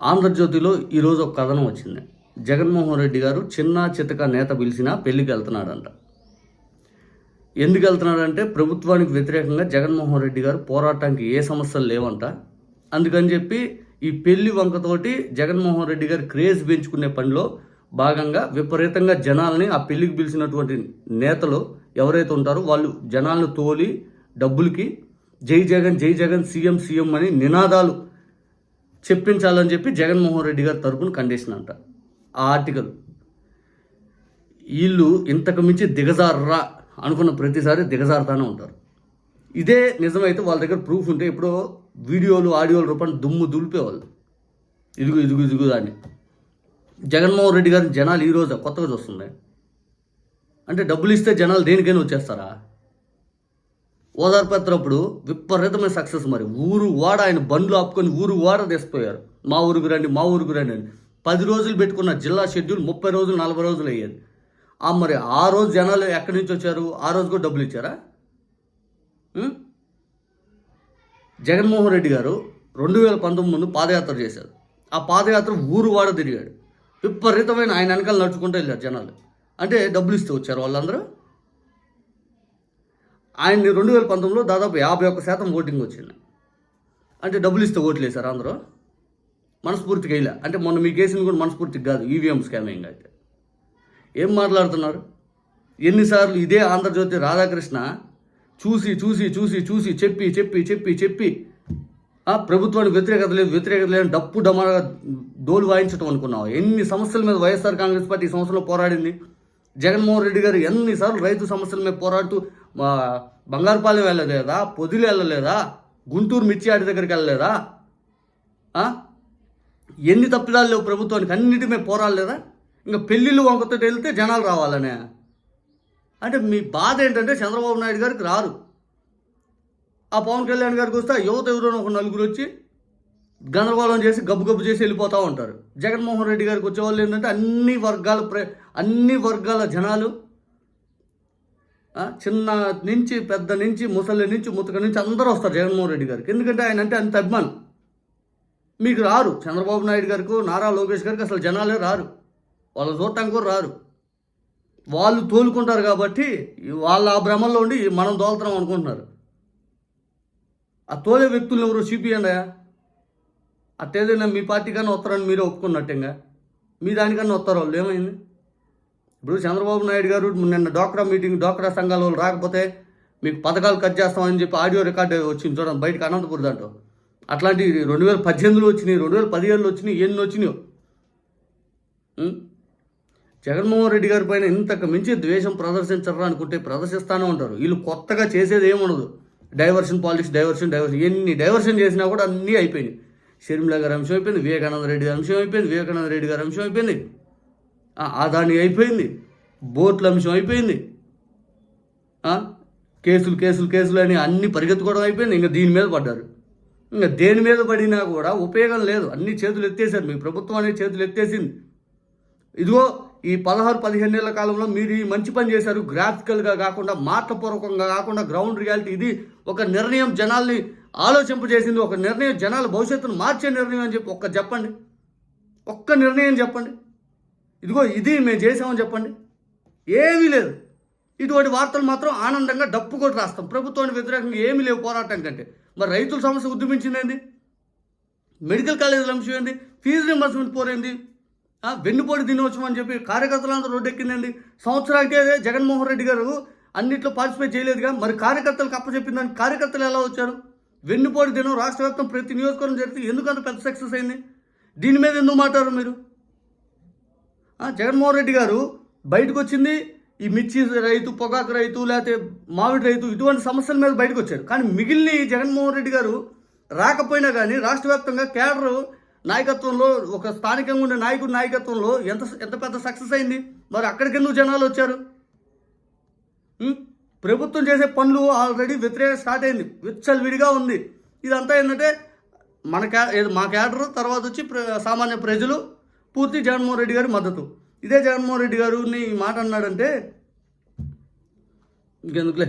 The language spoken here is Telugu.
ఆంధ్రజ్యోతిలో ఈరోజు ఒక కథనం వచ్చింది. జగన్మోహన్ రెడ్డి గారు చిన్న చితక నేత పిలిచినా పెళ్ళికి వెళ్తున్నాడంట. ఎందుకు వెళ్తున్నాడంటే ప్రభుత్వానికి వ్యతిరేకంగా జగన్మోహన్ రెడ్డి గారు పోరాటానికి ఏ సమస్యలు లేవంట. అందుకని చెప్పి ఈ పెళ్ళి వంకతోటి జగన్మోహన్ రెడ్డి గారు క్రేజ్ పెంచుకునే పనిలో భాగంగా విపరీతంగా జనాలని ఆ పెళ్ళికి పిలిచినటువంటి నేతలు ఎవరైతే ఉంటారో వాళ్ళు జనాలను తోలి డబ్బులకి జై జగన్ జై జగన్ సీఎం సీఎం అని నినాదాలు చెప్పించాలని చెప్పి జగన్మోహన్ రెడ్డి గారి తరపున కండిషన్ అంట ఆ ఆర్టికల్. వీళ్ళు ఇంతకు మించి దిగజారరా అనుకున్న ప్రతిసారి దిగజారుతానే ఉంటారు. ఇదే నిజమైతే వాళ్ళ దగ్గర ప్రూఫ్ ఉంటే ఎప్పుడో వీడియోలు ఆడియోల రూపాయలు దుమ్ము దులిపేవాళ్ళు. ఇదిగు ఇదిగు ఇదిగు అని జగన్మోహన్ రెడ్డి గారిని జనాలు ఈరోజు కొత్తగా చూస్తున్నాయి. అంటే డబ్బులు ఇస్తే జనాలు దేనికైనా వచ్చేస్తారా? ఓదార్పత్రప్పుడు విపరీతమైన సక్సెస్ మరి. ఊరు వాడ ఆయన బండ్లు ఆపుకొని ఊరు వాడ తీసిపోయారు. మా ఊరికి రండి మా ఊరికి రండి అని. పది రోజులు పెట్టుకున్న జిల్లా షెడ్యూల్ ముప్పై రోజులు నలభై రోజులు అయ్యేది. ఆ మరి ఆ రోజు జనాలు ఎక్కడి నుంచి వచ్చారు? ఆ రోజు కూడా డబ్బులు ఇచ్చారా? జగన్మోహన్ రెడ్డి గారు రెండు వేల పంతొమ్మిది ముందు పాదయాత్ర చేశారు. ఆ పాదయాత్ర ఊరు వాడ తిరిగాడు. విపరీతమైన ఆయన వెనకాల నడుచుకుంటూ వెళ్ళారు జనాలు. అంటే డబ్బులు ఇస్తూ వచ్చారు వాళ్ళందరూ? ఆయన రెండు వేల పంతొమ్మిదిలో దాదాపు యాభై ఒక్క శాతం ఓటింగ్ వచ్చింది. అంటే డబ్బులు ఇస్తే ఓట్లు వేశారు అందరూ. మనస్ఫూర్తిగా వేయలే అంటే మొన్న మీకు వేసింది కూడా మనస్ఫూర్తిగా కాదు ఈవీఎం స్కామింగ్ అయితే. ఏం మాట్లాడుతున్నారు? ఎన్నిసార్లు ఇదే ఆంధ్రజ్యోతి రాధాకృష్ణ చూసి చూసి చూసి చూసి చెప్పి చెప్పి చెప్పి చెప్పి ఆ, ప్రభుత్వానికి వ్యతిరేకత లేదు వ్యతిరేకత లేని డప్పు డమాగా డోలు వాయించడం అనుకున్నావు. ఎన్ని సమస్యల మీద వైఎస్ఆర్ కాంగ్రెస్ పార్టీ ఈ సంవత్సరంలో పోరాడింది? జగన్మోహన్ రెడ్డి గారు ఎన్నిసార్లు రైతు సమస్యల మీద పోరాడుతూ మా బంగారుపాలెం వెళ్ళలేదా? పొదిలి వెళ్ళలేదా? గుంటూరు మిర్చి దగ్గరికి వెళ్ళలేదా? ఎన్ని తప్పిదాలు లేవు ప్రభుత్వానికి? అన్నిటి మేము పోరాడలేదా? ఇంకా పెళ్ళిళ్ళు వంకతో వెళ్తే జనాలు రావాలనే. అంటే మీ బాధ ఏంటంటే చంద్రబాబు నాయుడు గారికి రారు. ఆ పవన్ కళ్యాణ్ గారికి వస్తే ఆ యువత ఎవరైనా ఒక నలుగురు వచ్చి గందరగోళం చేసి గబ్బు గబ్బు చేసి వెళ్ళిపోతూ ఉంటారు. జగన్మోహన్ రెడ్డి గారికి వచ్చేవాళ్ళు ఏంటంటే అన్ని వర్గాల ప్ర అన్ని వర్గాల జనాలు చిన్న నుంచి పెద్ద నుంచి ముసలి నుంచి ముతక నుంచి అందరూ వస్తారు జగన్మోహన్ రెడ్డి గారికి. ఎందుకంటే ఆయన అంటే అంత అభిమానం. మీకు రారు. చంద్రబాబు నాయుడు గారికి నారా లోకేష్ గారికి అసలు జనాలే రారు. వాళ్ళు చూడటానికి కూడా రారు. వాళ్ళు తోలుకుంటారు కాబట్టి వాళ్ళ ఆ భ్రమంలో ఉండి మనం తోలుతున్నాం అనుకుంటున్నారు. ఆ తోలే వ్యక్తులు ఎవరు చూపియండి అట్టేదైనా మీ పార్టీ కన్నా వస్తారని మీరే ఒప్పుకున్నట్టేగా? మీ దానికన్నా వస్తారు వాళ్ళు? ఏమైంది? ఇప్పుడు చంద్రబాబు నాయుడు గారు నిన్న డోక్రా మీటింగ్ డోక్రా సంఘాల వాళ్ళు రాకపోతే మీకు పథకాలు కట్ చేస్తామని చెప్పి ఆడియో రికార్డు వచ్చింది చూడండి బయటకు అనంతపురం దాంట్లో. అట్లాంటి రెండు వేల పద్దెనిమిదిలో వచ్చినాయి రెండు వేల పదిహేడులో వచ్చినాయి ఎన్ని వచ్చినాయో. జగన్మోహన్ రెడ్డి గారి పైన ఇంతకు మించి ద్వేషం ప్రదర్శించరా అనుకుంటే ప్రదర్శిస్తానే ఉంటారు. వీళ్ళు కొత్తగా చేసేది ఏముండదు. Diversion politics diversion diversion. ఎన్ని డైవర్షన్ చేసినా కూడా అన్నీ అయిపోయినాయి. షర్మిల గారి అంశం అయిపోయింది వివేకానంద రెడ్డి గారి అంశం అయిపోయింది వివేకానంద రెడ్డి గారి అంశం అయిపోయింది. ఆదాని అయిపోయింది. బోట్ల అంశం అయిపోయింది. కేసులు కేసులు కేసులు అని అన్ని పరిగెత్తుకోవడం అయిపోయింది. ఇంకా దీని మీద పడ్డారు. ఇంకా దేని మీద పడినా కూడా ఉపయోగం లేదు. అన్ని చేతులు ఎత్తేసారు మీ ప్రభుత్వం అనేది చేతులు ఎత్తేసింది. ఇదిగో ఈ పదహారు పదిహేను ఏళ్ళ కాలంలో మీరు ఈ మంచి పని చేశారు. గ్రాఫికల్గా కాకుండా మాటపూర్వకంగా కాకుండా గ్రౌండ్ రియాలిటీ. ఇది ఒక నిర్ణయం జనాల్ని ఆలోచింపజేసింది ఒక నిర్ణయం జనాల భవిష్యత్తును మార్చే నిర్ణయం అని చెప్పి ఒక్క చెప్పండి. ఒక్క నిర్ణయం చెప్పండి. ఇదిగో ఇది మేము చేసామని చెప్పండి. ఏమీ లేదు. ఇటువంటి వార్తలు మాత్రం ఆనందంగా డప్పు కొట్టి రాస్తాం. ప్రభుత్వానికి వ్యతిరేకంగా ఏమీ లేవు పోరాటం కంటే. మరి రైతుల సమస్య ఉద్యమించింది మెడికల్ కాలేజీల అంశం ఏంది ఫీజు రింబర్స్మెంట్ పోరేంది వెన్నుపోటు దినోత్సవం అని చెప్పి కార్యకర్తలందరూ రోడ్డెక్కిందండి సంవత్సరానికే జగన్మోహన్ రెడ్డి గారు అన్నింటిలో పార్టిసిపేట్ చేయలేదుగా. మరి కార్యకర్తలకు అప్పచెప్పిందని కార్యకర్తలు ఎలా వచ్చారు? వెన్నుపోటు దినం రాష్ట్ర వ్యాప్తం ప్రతి నియోజకవర్గం జరిగితే ఎందుకంత పెద్ద సక్సెస్ అయింది? దీని మీద ఎందుకు మాట్లాడారు మీరు? జగన్మోహన్ రెడ్డి గారు బయటకు వచ్చింది ఈ మిర్చి రైతు పొగాకు రైతు లేకపోతే మామిడి రైతు ఇటువంటి సమస్యల మీద బయటకు వచ్చారు కానీ మిగిలిన ఈ జగన్మోహన్ రెడ్డి గారు రాకపోయినా కానీ రాష్ట్ర వ్యాప్తంగా కేడర్ నాయకత్వంలో ఒక స్థానికంగా ఉండే నాయకుడి నాయకత్వంలో ఎంత ఎంత పెద్ద సక్సెస్ అయింది? మరి అక్కడికి ఎందుకు జనాలు వచ్చారు? ప్రభుత్వం చేసే పనులు ఆల్రెడీ వ్యతిరేక స్టార్ట్ అయింది. విచ్చలవిడిగా ఉంది. ఇదంతా ఏంటంటే మన క్యా మా క్యాడర్ తర్వాత వచ్చి ప్ర- సామాన్య ప్రజలు పూర్తి జగన్మోహన్ రెడ్డి గారి మద్దతు. ఇదే జగన్మోహన్ రెడ్డి గారు నీ మాట అన్నాడంటే ఇంకెందుకులే?